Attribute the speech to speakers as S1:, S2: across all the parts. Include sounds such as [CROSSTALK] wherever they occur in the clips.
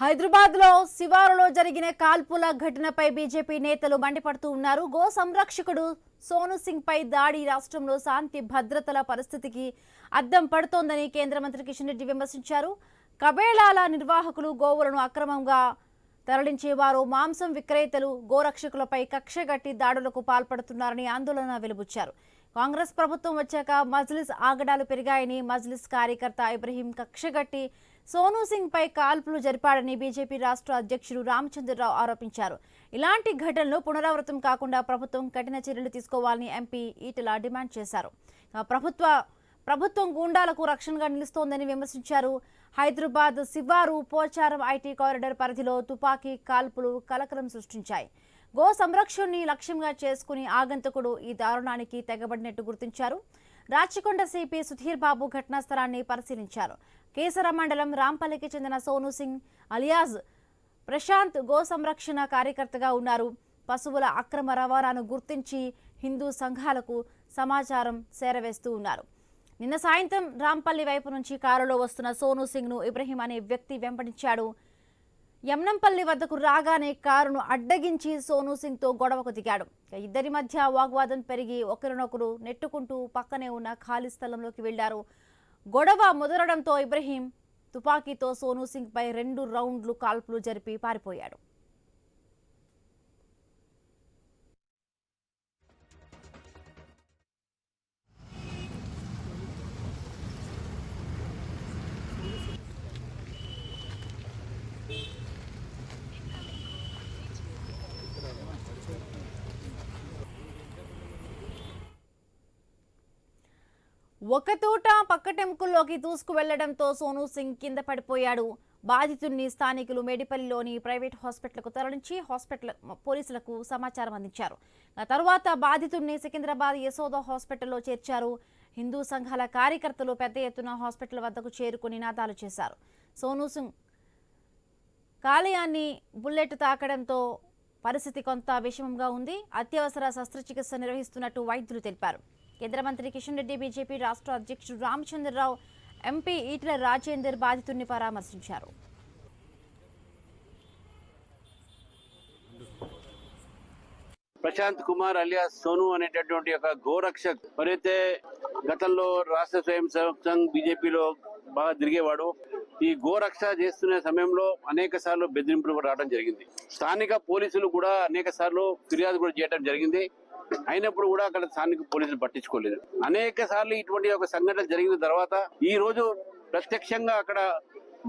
S1: హైదరాబాద్లో శివారులో జరిగిన కాల్పుల ఘటనపై బీజేపీ నేతలు మండిపడుతూ ఉన్నారు. గో సంరక్షకుడు సోను సింగ్ పై దాడి రాష్ట్రంలో శాంతి భద్రతల పరిస్థితికి అద్దం పడుతోందని కేంద్ర మంత్రి కిషన్ రెడ్డి విమర్శించారు. కబేళాల నిర్వాహకులు గోవులను అక్రమంగా తరలించేవారు. మాంసం విక్రేతలు గోరక్షకులపై కక్షగట్టి దాడులకు పాల్పడుతున్నారని ఆందోళన వెలుబుచ్చారు. కాంగ్రెస్ ప్రభుత్వం వచ్చాక మజ్లిస్ ఆగడాలు పెరిగాయని మజ్లిస్ కార్యకర్త ఇబ్రహీం కక్షగట్టి సోను సింగ్ పై కాల్పులు జరిపాడని బీజేపీ రాష్ట్ర అధ్యక్షుడు రామచంద్రరావు ఆరోపించారు. ఇలాంటి ఘటనలు పునరావృతం కాకుండా ప్రభుత్వం కఠిన చర్యలు తీసుకోవాలని ఎంపీ ఈటల డిమాండ్ చేశారు. ప్రభుత్వ ప్రభుత్వం గూండాలకు రక్షణగా నిలుస్తోందని విమర్శించారు. హైదరాబాద్ శివారు పోచారం ఐటీ కారిడార్ పరిధిలో తుపాకీ కాల్పులు కలకలం సృష్టించాయి. గో సంరక్షణని లక్ష్యంగా చేసుకుని ఆగంతకుడు ఈ దారుణానికి తెగబడినట్టు గుర్తించారు. రాచకొండ సిపి సుధీర్ బాబు ఘటనా స్థలాన్ని పరిశీలించారు. కేసర మండలం రాంపల్లికి చెందిన సోను సింగ్ అలియాజ్ ప్రశాంత్ గో సంరక్షణ కార్యకర్తగా ఉన్నారు. పశువుల అక్రమ రవాణాను గుర్తించి హిందూ సంఘాలకు సమాచారం చేరవేస్తూ ఉన్నారు. నిన్న సాయంత్రం రాంపల్లి వైపు నుంచి కారులో వస్తున్న సోను సింగ్ను ఇబ్రహీం అనే వ్యక్తి వెంబడించాడు. యమ్నంపల్లి వద్దకు రాగానే కారును అడ్డగించి సోను సింగ్తో గొడవకు దిగాడు. ఇద్దరి మధ్య వాగ్వాదం పెరిగి ఒకరినొకరు నెట్టుకుంటూ పక్కనే ఉన్న ఖాళీ స్థలంలోకి వెళ్ళారు. గొడవ ముదరడంతో ఇబ్రహీం తుపాకీతో సోనూ సింగ్పై రెండు రౌండ్లు కాల్పులు జరిపి పారిపోయాడు. ఒక తూట పక్కటెముకల్లోకి దూసుకు వెళ్ళడంతో సోను సింగ్ కింద పడిపోయాడు. బాధితుడిని స్థానికులు మేడిపల్లిలోని ప్రైవేట్ హాస్పిటల్కు తరలించి హాస్పిటల్ పోలీసులకు సమాచారం అందించారు. తర్వాత బాధితుడిని సికింద్రాబాద్ యశోద హాస్పిటల్లో చేర్చారు. హిందూ సంఘాల కార్యకర్తలు పెద్ద ఎత్తున హాస్పిటల్ వద్దకు చేరుకుని నినాదాలు చేశారు. సోను సింగ్ కాలేయాన్ని బుల్లెట్ తాకడంతో పరిస్థితి కొంత విషమంగా ఉంది. అత్యవసర శస్త్రచికిత్స నిర్వహిస్తున్నట్టు వైద్యులు తెలిపారు. కేంద్ర మంత్రి కిషన్ రెడ్డి బీజేపీ రాష్ట్ర అధ్యక్షుడు రామచంద్రరావు ఎంపీ ఈటల రాజేందర్ బాధితుడిని పరామర్శించారు.
S2: ప్రశాంత్ కుమార్ అలియాస్ సోను అనేటటువంటి ఒక గోరక్షక్ మరైతే గతంలో రాష్ట్ర స్వయం సేవక్ సంఘ్ బీజేపీలో బాగా తిరిగేవాడు ఈ గోరక్ష చేస్తున్న సమయంలో అనేక సార్లు బెదిరింపులు కూడా రావడం జరిగింది. స్థానిక పోలీసులు కూడా అనేక సార్లు ఫిర్యాదు కూడా చేయడం జరిగింది. అయినప్పుడు కూడా అక్కడ స్థానిక పోలీసులు పట్టించుకోలేదు. అనేక సార్లు ఇటువంటి ఒక సంఘటన జరిగిన తర్వాత ఈ రోజు ప్రత్యక్షంగా అక్కడ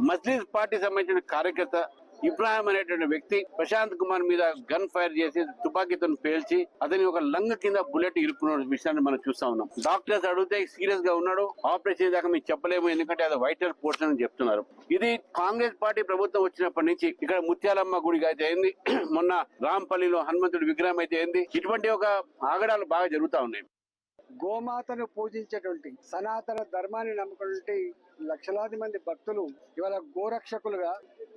S2: మస్లిద్ పార్టీ సంబంధించిన కార్యకర్త ఇబ్రాహిం అనేటువంటి వ్యక్తి ప్రశాంత్ కుమార్ మీద గన్ ఫైర్ చేసి తుపాకీతో పేల్చి అతని ఒక లంగ్ కింద బుల్లెట్ ఇరుక్కున్న విషయాన్ని మనం చూస్తా ఉన్నాం. డాక్టర్స్ అడిగితే సీరియస్గా ఉన్నాడు. ఆపరేషన్ దాకా మీకు చెప్పలేము ఎందుకంటే అది వైటల్ పోర్షన్ అని చెప్తున్నారు. ఇది కాంగ్రెస్ పార్టీ ప్రభుత్వం వచ్చినప్పటి నుంచి ఇక్కడ ముత్యాలమ్మ గుడికి అయితే అయింది [CLEARS THROAT] మొన్న రాంపల్లిలో హనుమంతుడి విగ్రహం అయితే అయింది ఇటువంటి ఒక ఆగడాలు బాగా జరుగుతా ఉన్నాయి.
S3: గోమాతను పూజించేటువంటి సనాతన ధర్మాన్ని నమ్ముకున్నటువంటి లక్షలాది మంది భక్తులు ఇవాళ గోరక్షకులుగా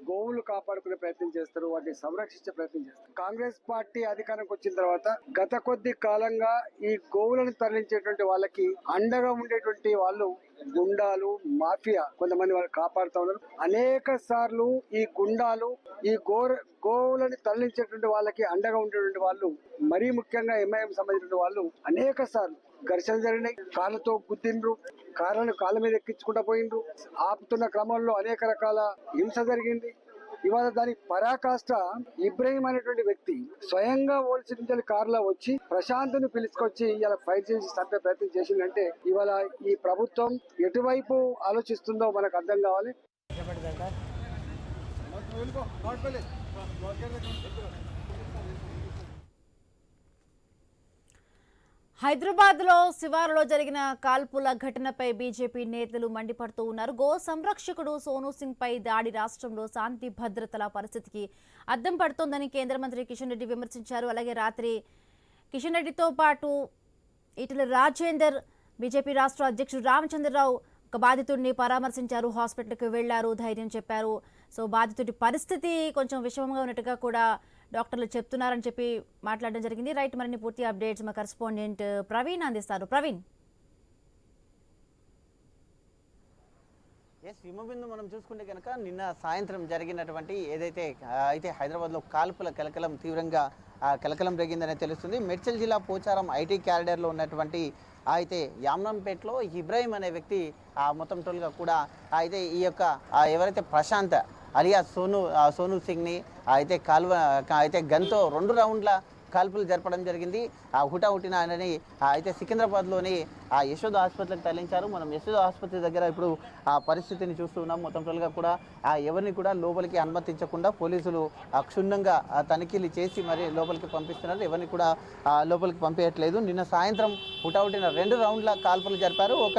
S3: గోవులు కాపాడుకునే ప్రయత్నం చేస్తారు వాటిని సంరక్షించే ప్రయత్నం చేస్తారు. కాంగ్రెస్ పార్టీ అధికారంకి వచ్చిన తర్వాత గత కొద్ది కాలంగా ఈ గోవులను తరలించేటువంటి వాళ్ళకి అండగా ఉండేటువంటి వాళ్ళు గుండాలు మాఫియా కొంతమంది వాళ్ళు కాపాడుతూ ఉన్నారు. అనేక సార్లు ఈ గుండాలు ఈ గోర గోవులను తరలించేటువంటి వాళ్ళకి అండగా ఉండేటువంటి వాళ్ళు మరీ ముఖ్యంగా ఎంఐఎం సంబంధించిన వాళ్ళు అనేక సార్లు ఘర్షణ జరిగినాయి. కాళ్ళతో గుద్దిండ్రు కాళ్ళను కాళ్ళ మీద ఎక్కించుకుంటా పోయిండ్రు. ఆపుతున్న క్రమంలో అనేక రకాల హింస జరిగింది. ఇవాళ దానికి పరాకాష్ట ఇబ్రహీం అనేటువంటి వ్యక్తి స్వయంగా ఓల్సి నుంచి కారులో వచ్చి ప్రశాంత్ను పిలుచుకొచ్చి ఇలా ఫైట్ చేసి చంపే ప్రయత్నం చేసిందంటే ఇవాళ ఈ ప్రభుత్వం ఎటువైపు ఆలోచిస్తుందో మనకు అర్థం కావాలి.
S1: హైదరాబాద్లో శివారులో జరిగిన కాల్పుల ఘటనపై బీజేపీ నేతలు మండిపడుతూ ఉన్నారు. గో సంరక్షకుడు సోనూ సింగ్ పై దాడి రాష్ట్రంలో శాంతి భద్రతల పరిస్థితికి అద్దం పడుతోందని కేంద్ర మంత్రి కిషన్ రెడ్డి విమర్శించారు. అలాగే రాత్రి కిషన్ రెడ్డితో పాటు ఈటల రాజేందర్ బీజేపీ రాష్ట్ర అధ్యక్షుడు రామచంద్రరావు ఒక బాధితుడిని పరామర్శించారు. హాస్పిటల్కి వెళ్ళారు ధైర్యం చెప్పారు. సో బాధితుడి పరిస్థితి కొంచెం విషమంగా ఉన్నట్టుగా కూడా డాక్టర్లు చెప్తున్నారని చెప్పి మాట్లాడడం జరిగింది. రైట్ మరిన్ని పూర్తి అప్డేట్స్ మా కరెస్పాండెంట్ ప్రవీణ్ అందిస్తారు. ప్రవీణ్.
S4: ఎస్ హిమబిందు మనం చూసుకుంటే కనుక నిన్న సాయంత్రం జరిగినటువంటి ఏదైతే అయితే హైదరాబాద్లో కాల్పుల కలకలం తీవ్రంగా కలకలం రేగిందని తెలుస్తుంది. మెడ్చల్ జిల్లా పోచారం ఐటీ క్యారిడర్లో ఉన్నటువంటి అయితే యామ్నంపేటలో ఇబ్రాహిం అనే వ్యక్తి ఆ, మొత్తం టోల్గా కూడా అయితే ఈ యొక్క ఎవరైతే ప్రశాంత్ అలియా సోను ఆ, సోను సింగ్ని అయితే కాల్వ అయితే గన్తో రెండు రౌండ్ల కాల్పులు జరపడం జరిగింది. ఆ హుటాహుటిన ఆయనని అయితే సికింద్రాబాద్లోని ఆ యశోద ఆసుపత్రికి తరలించారు. మనం యశోద ఆసుపత్రి దగ్గర ఇప్పుడు ఆ పరిస్థితిని చూస్తున్నాం మొత్తం టోల్గా కూడా ఆ ఎవరిని కూడా లోపలికి అనుమతించకుండా పోలీసులు క్షుణ్ణంగా తనిఖీలు చేసి మరి లోపలికి పంపిస్తున్నారు. ఎవరిని కూడా లోపలికి పంపించట్లేదు నిన్న సాయంత్రం హుటాహుటిన రెండు రౌండ్ల కాల్పులు జరిపారు. ఒక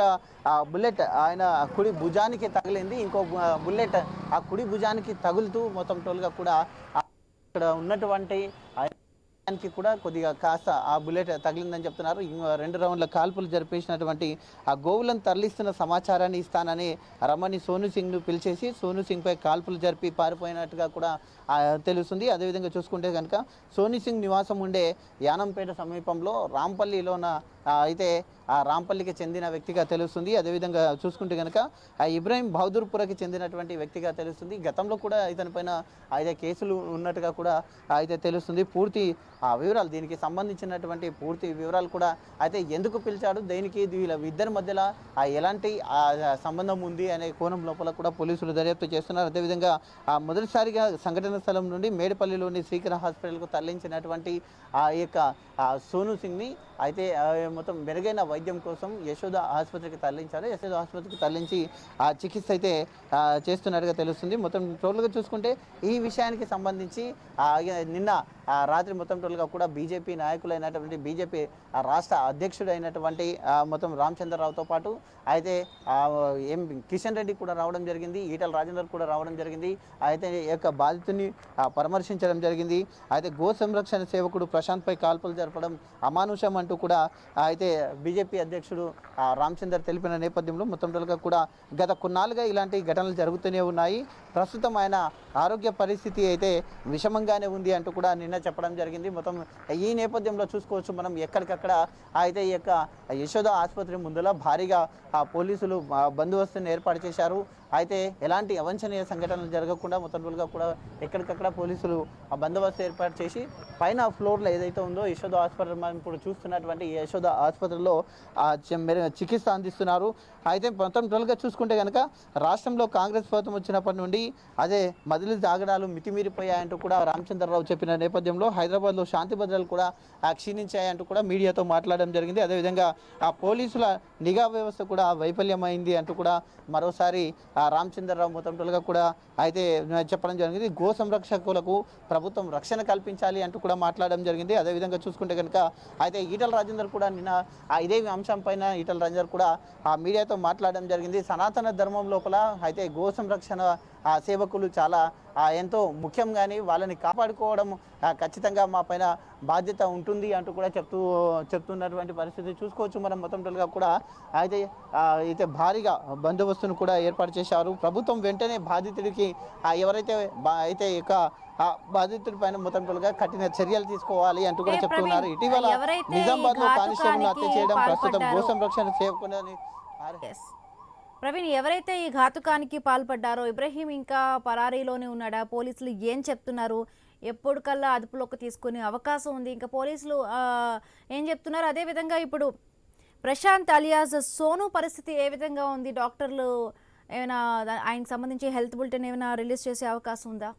S4: ఆ బుల్లెట్ ఆయన కుడి భుజానికి తగిలింది. ఇంకో బుల్లెట్ ఆ కుడి భుజానికి తగులుతూ మొత్తం టోల్గా కూడా ఇక్కడ ఉన్నటువంటి దానికి కూడా కొద్దిగా కాస్త ఆ బుల్లెట్ తగిలిందని చెప్తున్నారు. రెండు రౌండ్ల కాల్పులు జరిపేసినటువంటి ఆ గోవులను తరలిస్తున్న సమాచారాన్ని ఇస్తానని రమణి సోను సింగ్ను పిలిచేసి సోను సింగ్పై కాల్పులు జరిపి పారిపోయినట్టుగా కూడా తెలుస్తుంది. అదేవిధంగా చూసుకుంటే కనుక సోని సింగ్ నివాసం ఉండే యానంపేట సమీపంలో రాంపల్లిలోన అయితే ఆ రాంపల్లికి చెందిన వ్యక్తిగా తెలుస్తుంది. అదేవిధంగా చూసుకుంటే కనుక ఆ ఇబ్రాహిం బహదూర్పురకి చెందినటువంటి వ్యక్తిగా తెలుస్తుంది. గతంలో కూడా ఇతని పైన అయితే కేసులు ఉన్నట్టుగా కూడా అయితే తెలుస్తుంది. పూర్తి ఆ వివరాలు దీనికి సంబంధించినటువంటి పూర్తి వివరాలు కూడా అయితే ఎందుకు పిలిచాడు దేనికి వీళ్ళ ఇద్దరి మధ్యలో ఆ ఎలాంటి సంబంధం ఉంది అనే కోణం లోపల కూడా పోలీసులు దర్యాప్తు చేస్తున్నారు. అదేవిధంగా ఆ మొదటిసారిగా సంఘటన స్థలం నుండి మేడిపల్లిలోని శ్రీకర హాస్పిటల్కు తరలించినటువంటి ఆ యొక్క సోను సింగ్ని అయితే మొత్తం మెరుగైన వైద్యం కోసం యశోద ఆసుపత్రికి తరలించారు. యశోద ఆసుపత్రికి తరలించి ఆ చికిత్స అయితే చేస్తున్నట్టుగా తెలుస్తుంది. మొత్తం టోటల్గా చూసుకుంటే ఈ విషయానికి సంబంధించి నిన్న రాత్రి మొత్తం టోటల్గా కూడా బీజేపీ నాయకులైనటువంటి బీజేపీ ఆ, రాష్ట్ర అధ్యక్షుడైనటువంటి మొత్తం రామచంద్రరావుతో పాటు అయితే ఏం కిషన్ రెడ్డి కూడా రావడం జరిగింది. ఈటల రాజేందర్ కూడా రావడం జరిగింది. అయితే ఈ యొక్క బాధితుని పరామర్శించడం జరిగింది. అయితే గో సంరక్షణ సేవకుడు ప్రశాంత్పై కాల్పులు జరపడం అమానుషం అంటూ కూడా అయితే బీజేపీ అధ్యక్షుడు రామచందర్ తెలిపిన నేపథ్యంలో మొత్తం కూడా గత కొన్నాళ్ళుగా ఇలాంటి ఘటనలు జరుగుతూనే ఉన్నాయి. ప్రస్తుతం ఆయన ఆరోగ్య పరిస్థితి అయితే విషమంగానే ఉంది అంటూ కూడా నిన్న చెప్పడం జరిగింది. మొత్తం ఈ నేపథ్యంలో చూసుకోవచ్చు మనం ఎక్కడికక్కడ. అయితే ఈ యొక్క యశోద ఆసుపత్రి ముందులో భారీగా ఆ పోలీసులు బందోబస్తుని ఏర్పాటు చేశారు. అయితే ఎలాంటి అవంచనీయ సంఘటనలు జరగకుండా మొత్తం కూడా ఎక్కడికక్కడ పోలీసులు ఆ బందోబస్తు ఏర్పాటు చేసి పైన ఫ్లోర్లో ఏదైతే ఉందో యశోద ఆసుపత్రి మనం ఇప్పుడు చూస్తున్నటువంటి యశోద ఆసుపత్రిలో చికిత్స అందిస్తున్నారు. అయితే మొత్తం టోటల్గా చూసుకుంటే కనుక రాష్ట్రంలో కాంగ్రెస్ ప్రభుత్వం వచ్చినప్పటి నుండి అదే మదిలి జాగడాలు మితిమీరిపోయాయంటూ కూడా రామచంద్రరావు చెప్పిన నేపథ్యంలో హైదరాబాద్లో శాంతి భద్రతలు కూడా ఆ, క్షీణించాయంటూ కూడా మీడియాతో మాట్లాడడం జరిగింది. అదేవిధంగా ఆ పోలీసుల నిఘా వ్యవస్థ కూడా వైఫల్యమైంది అంటూ కూడా మరోసారి ఆ రామచంద్రరావు మొత్తం కూడా అయితే చెప్పడం జరిగింది. గో సంరక్షకులకు ప్రభుత్వం రక్షణ కల్పించాలి అంటూ కూడా మాట్లాడడం జరిగింది. అదేవిధంగా చూసుకుంటే కనుక అయితే ఈటల రాజేందర్ కూడా నిన్న ఇదే అంశం పైన ఈటల రాజేందర్ కూడా ఆ మీడియాతో మాట్లాడడం జరిగింది. సనాతన ధర్మం లోపల అయితే గో సంరక్షణ ఆ సేవకులు చాలా ఎంతో ముఖ్యం కానీ వాళ్ళని కాపాడుకోవడం ఖచ్చితంగా మా పైన బాధ్యత ఉంటుంది అంటూ కూడా చెప్తూ చెప్తున్నటువంటి పరిస్థితి చూసుకోవచ్చు మనం మొత్తం టోటల్గా కూడా. అయితే అయితే భారీగా బందోబస్తును కూడా ఏర్పాటు చేశారు. ప్రభుత్వం వెంటనే బాధితుడికి ఎవరైతే అయితే ఇక ఆ బాధితుడి పైన మొత్తం టోటల్గా కఠిన చర్యలు తీసుకోవాలి అంటూ కూడా చెప్తున్నారు. ఇటీవల నిజామాబాద్లో కానిస్టేబుల్ హత్య చేయడం ప్రస్తుతం గో సంరక్షణ
S1: ఎస్ ప్రవీణ్ ఎవరైతే ఈ ఘాతుకానికి పాల్పడ్డారో ఇబ్రహీం ఇంకా పరారీలోనే ఉన్నాడా? పోలీసులు ఏం చెప్తున్నారు? ఎప్పటికల్లా అదుపులోకి తీసుకునే అవకాశం ఉంది. ఇంకా పోలీసులు ఏం చెప్తున్నారు? అదేవిధంగా ఇప్పుడు ప్రశాంత్ అలియాజ్ సోను పరిస్థితి ఏ విధంగా ఉంది? డాక్టర్లు ఏమైనా ఆయనకు సంబంధించి హెల్త్ బులెటిన్ ఏమైనా రిలీజ్ చేసే అవకాశం ఉందా?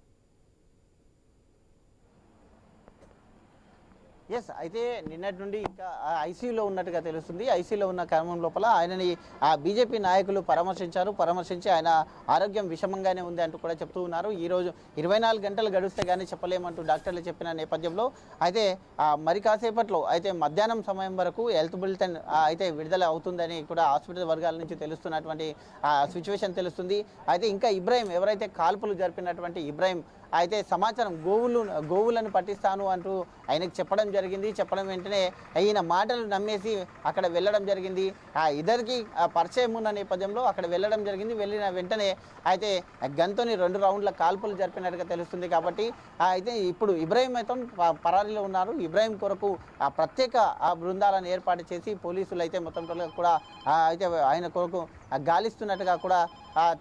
S4: ఎస్ అయితే నిన్నటి నుండి ఇంకా ఐసీయూలో ఉన్నట్టుగా తెలుస్తుంది. ఐసీలో ఉన్న క్రమం లోపల ఆయనని ఆ బీజేపీ నాయకులు పరామర్శించారు. పరామర్శించి ఆయన ఆరోగ్యం విషమంగానే ఉంది అంటూ కూడా చెప్తూ ఉన్నారు. ఈరోజు ఇరవై నాలుగు గంటలు గడిస్తే కానీ చెప్పలేమంటూ డాక్టర్లు చెప్పిన నేపథ్యంలో అయితే మరి కాసేపట్లో అయితే మధ్యాహ్నం సమయం వరకు హెల్త్ బులెటిన్ అయితే విడుదల అవుతుందని కూడా హాస్పిటల్ వర్గాల నుంచి తెలుస్తున్నటువంటి సిచ్యువేషన్ తెలుస్తుంది. అయితే ఇంకా ఇబ్రాహిం ఎవరైతే కాల్పులు జరిపినటువంటి ఇబ్రాహిం అయితే సమాచారం గోవులు గోవులను పట్టిస్తాను అంటూ ఆయనకు చెప్పడం జరిగింది. చెప్పడం వెంటనే ఈయన మాటలు నమ్మేసి అక్కడ వెళ్ళడం జరిగింది. ఆ ఇద్దరికి ఆ పరిచయం ఉన్న నేపథ్యంలో అక్కడ వెళ్ళడం జరిగింది. వెళ్ళిన వెంటనే అయితే గంతోని రెండు రౌండ్ల కాల్పులు జరిపినట్టుగా తెలుస్తుంది కాబట్టి అయితే ఇప్పుడు ఇబ్రాహిం అయితే పరారీలో ఉన్నారు. ఇబ్రాహిం కొరకు ఆ ప్రత్యేక ఆ బృందాలను ఏర్పాటు చేసి పోలీసులు అయితే మొత్తం కూడా అయితే ఆయన కొరకు గాలిస్తున్నట్టుగా కూడా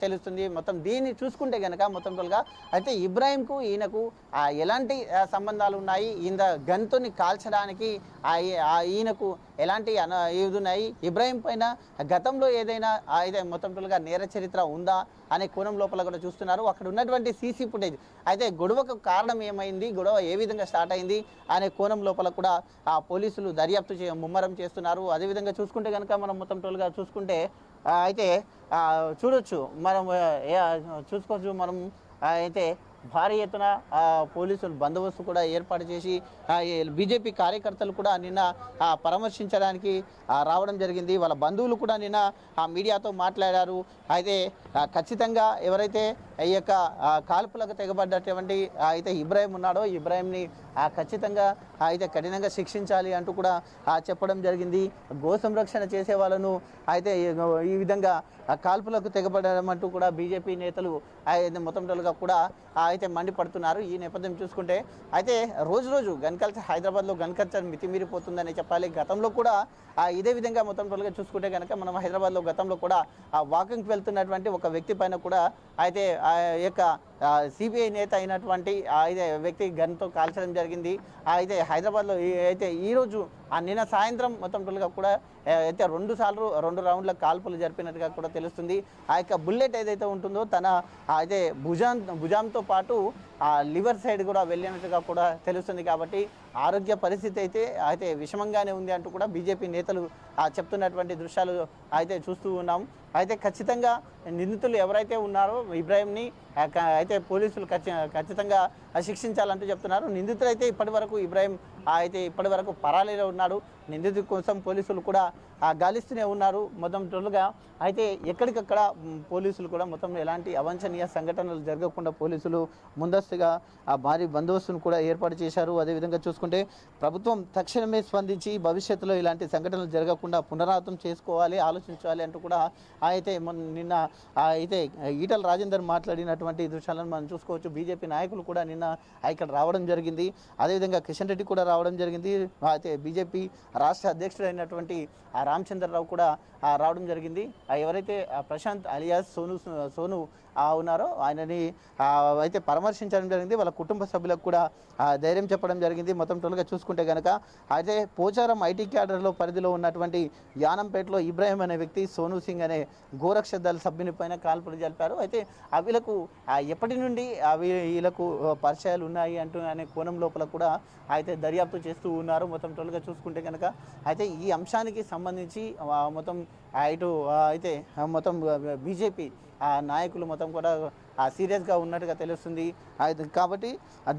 S4: తెలుస్తుంది. మొత్తం దీన్ని చూసుకుంటే కనుక మొత్తం తొలగా అయితే ఇబ్రాహీంకు ఈయనకు ఆ, ఎలాంటి సంబంధాలు ఉన్నాయి? ఈయన గన్తోని కాల్చడానికి ఆ ఈయనకు ఎలాంటి అన ఇది ఉన్నాయి? ఇబ్రాహీం పైన గతంలో ఏదైనా అయితే మొత్తం తొలగా నేర చరిత్ర ఉందా? అనే కోణం లోపల కూడా చూస్తున్నారు. అక్కడ ఉన్నటువంటి సీసీ ఫుటేజ్. అయితే గొడవకు కారణం ఏమైంది? గొడవ ఏ విధంగా స్టార్ట్ అయింది? అనే కోణం లోపల కూడా ఆ పోలీసులు దర్యాప్తు చే ముమ్మరం చేస్తున్నారు. అదేవిధంగా చూసుకుంటే కనుక మనం మొత్తం టోల్గా చూసుకుంటే అయితే చూడొచ్చు. మనం చూసుకోవచ్చు. మనం అయితే భారీ ఎత్తున పోలీసులు బందోబస్తు కూడా ఏర్పాటు చేసి బీజేపీ కార్యకర్తలు కూడా నిన్న ఆ, పరామర్శించడానికి రావడం జరిగింది. వాళ్ళ బంధువులు కూడా నిన్న ఆ మీడియాతో మాట్లాడారు. అయితే ఖచ్చితంగా ఎవరైతే ఈ యొక్క కాల్పులకు తెగబడ్డటువంటి అయితే ఇబ్రాహిం ఉన్నాడో ఇబ్రాహింని ఆ, ఖచ్చితంగా అయితే కఠినంగా శిక్షించాలి అంటూ కూడా చెప్పడం జరిగింది. గో సంరక్షణ చేసే వాళ్ళను అయితే ఈ- విధంగా కాల్పులకు తెగబడడం అంటూ కూడా బీజేపీ నేతలు మొత్తం కూడా అయితే మండిపడుతున్నారు ఈ నేపథ్యం చూసుకుంటే. అయితే రోజు రోజు గన్ కల్చర్ హైదరాబాద్లో గన్ కల్చర్ మితిమీరిపోతుందని చెప్పాలి. గతంలో కూడా ఇదే విధంగా మొత్తం టోలుగా చూసుకుంటే కనుక మనం హైదరాబాద్లో గతంలో కూడా ఆ వాకింగ్కి వెళ్తున్నటువంటి ఒక వ్యక్తి పైన కూడా అయితే ఆ యొక్క సిబిఐ నేత అయినటువంటి అయితే వ్యక్తి గన్తో కాల్చడం జరిగింది. అయితే హైదరాబాద్లో అయితే ఈరోజు ఆ నిన్న సాయంత్రం మొత్తం టోల్గా కూడా అయితే రెండు సార్లు రెండు రౌండ్ల కాల్పులు జరిపినట్టుగా కూడా తెలుస్తుంది. ఆ యొక్క బుల్లెట్ ఏదైతే ఉంటుందో తన అయితే భుజాం భుజంతో పాటు ఆ లివర్ సైడ్ కూడా వెళ్ళినట్టుగా కూడా తెలుస్తుంది కాబట్టి ఆరోగ్య పరిస్థితి అయితే అయితే విషమంగానే ఉంది అంటూ కూడా బీజేపీ నేతలు చెప్తున్నటువంటి దృశ్యాలు అయితే చూస్తూ ఉన్నాం. అయితే ఖచ్చితంగా నిందితులు ఎవరైతే ఉన్నారో ఇబ్రాహీంని అయితే పోలీసులు ఖచ్చితంగా శిక్షించాలంటూ చెప్తున్నారు. నిందితులైతే ఇప్పటి వరకు ఇబ్రాహీం అయితే ఇప్పటి వరకు పరాలీలో ఉన్నాడు. నిందితు కోసం పోలీసులు కూడా గాలిస్తూనే ఉన్నారు మొత్తం టోలుగా అయితే ఎక్కడికక్కడ పోలీసులు కూడా మొత్తం ఎలాంటి అవాంఛనీయ సంఘటనలు జరగకుండా పోలీసులు ముందస్తుగా ఆ భారీ బందోబస్తును కూడా ఏర్పాటు చేశారు. అదేవిధంగా చూసుకుంటే ప్రభుత్వం తక్షణమే స్పందించి భవిష్యత్తులో ఇలాంటి సంఘటనలు జరగకుండా పునరావృతం చేసుకోవాలి ఆలోచించాలి అంటూ కూడా అయితే నిన్న అయితే ఈటల రాజేందర్ మాట్లాడినటువంటి దృశ్యాలను మనం చూసుకోవచ్చు. బీజేపీ నాయకులు కూడా నిన్న ఇక్కడ రావడం జరిగింది. అదేవిధంగా కిషన్ రెడ్డి కూడా రావడం జరిగింది. అయితే బీజేపీ రాష్ట్ర అధ్యక్షుడు అయినటువంటి ఆ రామచంద్రరావు కూడా రావడం జరిగింది. ఆ, ఎవరైతే ప్రశాంత్ అలియాస్ సోను సోను ఉన్నారో ఆయనని అయితే పరామర్శించడం జరిగింది. వాళ్ళ కుటుంబ సభ్యులకు కూడా ధైర్యం చెప్పడం జరిగింది. మొత్తం టోల్గా చూసుకుంటే కనుక అయితే పోచారం ఐటీ క్యాడర్లో పరిధిలో ఉన్నటువంటి యానంపేటలో ఇబ్రాహిం అనే వ్యక్తి సోను సింగ్ అనే గోరక్ష దళ సభ్యుని పైన కాల్పులు జరిపారు. అయితే వీళ్ళకు ఎప్పటి నుండి అవి వీళ్ళకు పరిచయాలు ఉన్నాయి అంటూ అనే కోణం లోపల కూడా అయితే దర్యాప్తు చేస్తూ ఉన్నారు. మొత్తం టోల్గా చూసుకుంటే కనుక అయితే ఈ అంశానికి సంబంధించి మొత్తం ఇటు అయితే మొత్తం బీజేపీ నాయకులు మొత్తం కూడా సీరియస్గా ఉన్నట్టుగా తెలుస్తుంది. కాబట్టి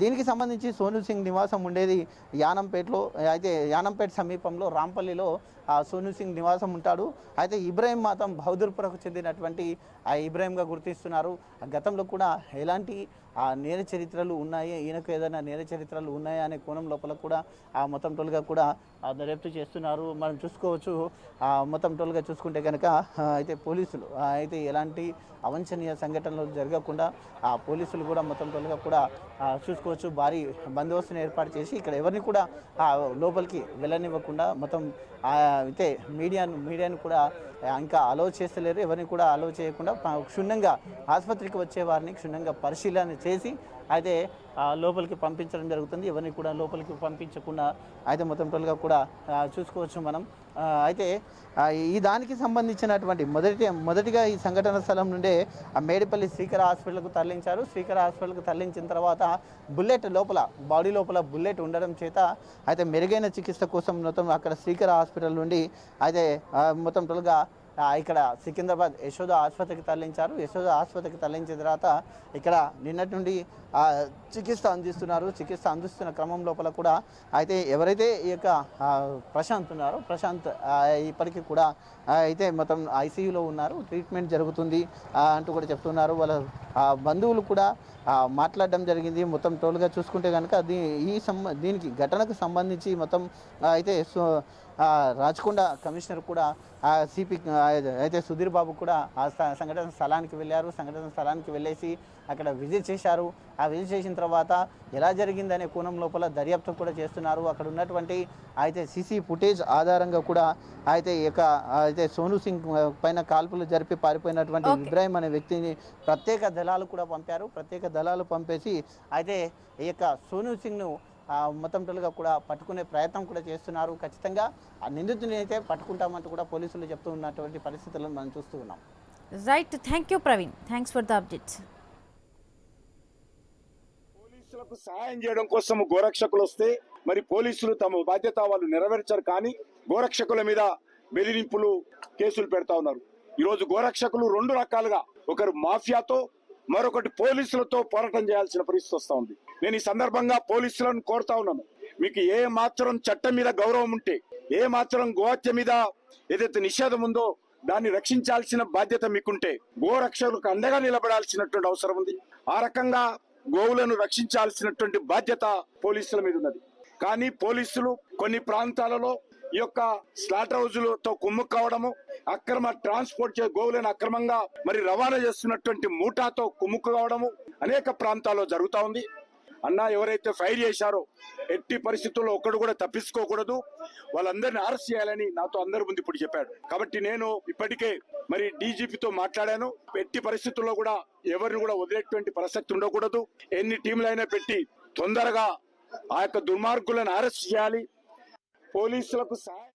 S4: దీనికి సంబంధించి సోను సింగ్ నివాసం ఉండేది యానంపేటలో అయితే యానంపేట సమీపంలో రాంపల్లిలో సోనూ సోను సింగ్ నివాసం ఉంటాడు. అయితే ఇబ్రాహిం మాత్రం బహదూర్పురకు చెందినటువంటి ఆ ఇబ్రాహింగా గుర్తిస్తున్నారు. ఆ గతంలో కూడా ఎలాంటి ఆ నేర చరిత్రలు ఉన్నాయి? ఈయనకు ఏదైనా నేర చరిత్రలు ఉన్నాయా అనే కోణం లోపల కూడా ఆ మొత్తం టోల్గా కూడా దర్యాప్తు చేస్తున్నారు. మనం చూసుకోవచ్చు. మొత్తం టోల్గా చూసుకుంటే కనుక అయితే పోలీసులు అయితే ఎలాంటి అవంఛనీయ సంఘటనలు జరగకుండా ఆ పోలీసులు కూడా మొత్తం టోల్గా కూడా చూసుకోవచ్చు. భారీ బందోబస్తుని ఏర్పాటు చేసి ఇక్కడ ఎవరిని కూడా లోపలికి వెళ్ళనివ్వకుండా మొత్తం అయితే మీడియాను మీడియాను కూడా ఇంకా అలో చేస్తలేరు. ఎవరిని కూడా అలో చేయకుండా క్షుణ్ణంగా ఆసుపత్రికి వచ్చే వారిని క్షుణ్ణంగా పరిశీలన చేసి అయితే లోపలికి పంపించడం జరుగుతుంది. ఎవరిని కూడా లోపలికి పంపించకుండా అయితే మొత్తం టోల్గా కూడా చూసుకోవచ్చు మనం. అయితే ఈ దానికి సంబంధించినటువంటి మొదటి మొదటిగా ఈ సంఘటన స్థలం నుండే ఆ మేడిపల్లి శ్రీకర హాస్పిటల్కు తరలించారు. శ్రీకర హాస్పిటల్కు తరలించిన తర్వాత బుల్లెట్ లోపల బాడీ లోపల బుల్లెట్ ఉండడం చేత అయితే మెరుగైన చికిత్స కోసం మొత్తం అక్కడ శ్రీకర హాస్పిటల్ నుండి అయితే మొత్తం టోల్గా ఇక్కడ సికింద్రాబాద్ యశోద ఆసుపత్రికి తరలించారు. యశోద ఆసుపత్రికి తరలించిన తర్వాత ఇక్కడ నిన్నటి నుండి చికిత్స అందిస్తున్నారు. చికిత్స అందిస్తున్న క్రమం లోపల కూడా అయితే ఎవరైతే ఈ యొక్క ప్రశాంత్ ఉన్నారో ప్రశాంత్ ఇప్పటికీ కూడా అయితే మొత్తం ఐసీయూలో ఉన్నారు. ట్రీట్మెంట్ జరుగుతుంది అంటూ కూడా చెప్తున్నారు. వాళ్ళ బంధువులు కూడా మాట్లాడడం జరిగింది. మొత్తం టోల్గా చూసుకుంటే కనుక దీ ఈ సంబ దీనికి ఘటనకు సంబంధించి మొత్తం అయితే సో రాచకొండ కమిషనర్ కూడా ఆ సిపి అయితే సుధీర్ బాబు కూడా ఆ సంఘటన స్థలానికి వెళ్ళారు. సంఘటన స్థలానికి వెళ్ళేసి అక్కడ విజిట్ చేశారు. ఆ విజిట్ చేసిన తర్వాత ఎలా జరిగిందనే కోణం లోపల దర్యాప్తు కూడా చేస్తున్నారు. అక్కడ ఉన్నటువంటి అయితే సీసీ ఫుటేజ్ ఆధారంగా కూడా అయితే యొక్క అయితే సోను సింగ్ పైన కాల్పులు జరిపి పారిపోయినటువంటి. ఇబ్రాహిం అనే వ్యక్తిని ప్రత్యేక దళాలు కూడా పంపారు. ప్రత్యేక దళాలు పంపేసి అయితే ఈ యొక్క సోను సింగ్ను మొత్తం టోలుగా కూడా పట్టుకునే ప్రయత్నం కూడా చేస్తున్నారు. ఖచ్చితంగా ఆ నిందితుని అయితే పట్టుకుంటామంటూ కూడా పోలీసులు చెప్తూ ఉన్నటువంటి పరిస్థితులను మనం చూస్తూ ఉన్నాం.
S1: Right thank you Praveen thanks for the updates
S5: పోలీసులకు సహాయం చేయడం కోసం గోరక్షకులు వస్తే మరి పోలీసులు తమ బాధ్యత వాళ్ళు నెరవేర్చారు కానీ గోరక్షకుల మీద బెదిరింపులు కేసులు పెడతా ఉన్నారు. ఈ రోజు గోరక్షకులు రెండు రకాలుగా. ఒకరు మాఫియాతో మరొకటి పోలీసులతో పోరాటం చేయాల్సిన పరిస్థితి వస్తా ఉంది. నేను ఈ సందర్భంగా పోలీసులను కోరుతా ఉన్నాను. మీకు ఏ మాత్రం చట్టం మీద గౌరవం ఉంటే ఏ మాత్రం గోహత్య మీద ఏదైతే నిషేధం ఉందో దాన్ని రక్షించాల్సిన బాధ్యత మీకుంటే గోరక్షకులకు అండగా నిలబడాల్సినటువంటి అవసరం ఉంది. ఆ రకంగా గోవులను రక్షించాల్సినటువంటి బాధ్యత పోలీసుల మీద ఉన్నది. కానీ పోలీసులు కొన్ని ప్రాంతాలలో ఈ యొక్క స్లాటర్ హౌజులతో కుమ్ము కావడము అక్రమ ట్రాన్స్పోర్ట్ చే గోవులను అక్రమంగా మరి రవాణా చేస్తున్నటువంటి మూటాతో కుమ్ముక్కు కావడము అనేక ప్రాంతాల్లో జరుగుతా ఉంది. అన్న ఎవరైతే ఫైర్ చేశారో ఎట్టి పరిస్థితుల్లో ఒక్కడు కూడా తప్పించుకోకూడదు. వాళ్ళందరిని అరెస్ట్ చేయాలని నాతో అందరి ముందు ఇప్పుడు చెప్పాడు. కాబట్టి నేను ఇప్పటికే మరి డీజీపీతో మాట్లాడాను. ఎట్టి పరిస్థితుల్లో కూడా ఎవరిని కూడా వదిలేటువంటి ప్రసక్తి ఉండకూడదు. ఎన్ని టీంలైనా పెట్టి తొందరగా ఆ యొక్క దుర్మార్గులను అరెస్ట్ చేయాలి. పోలీసులకు సహాయం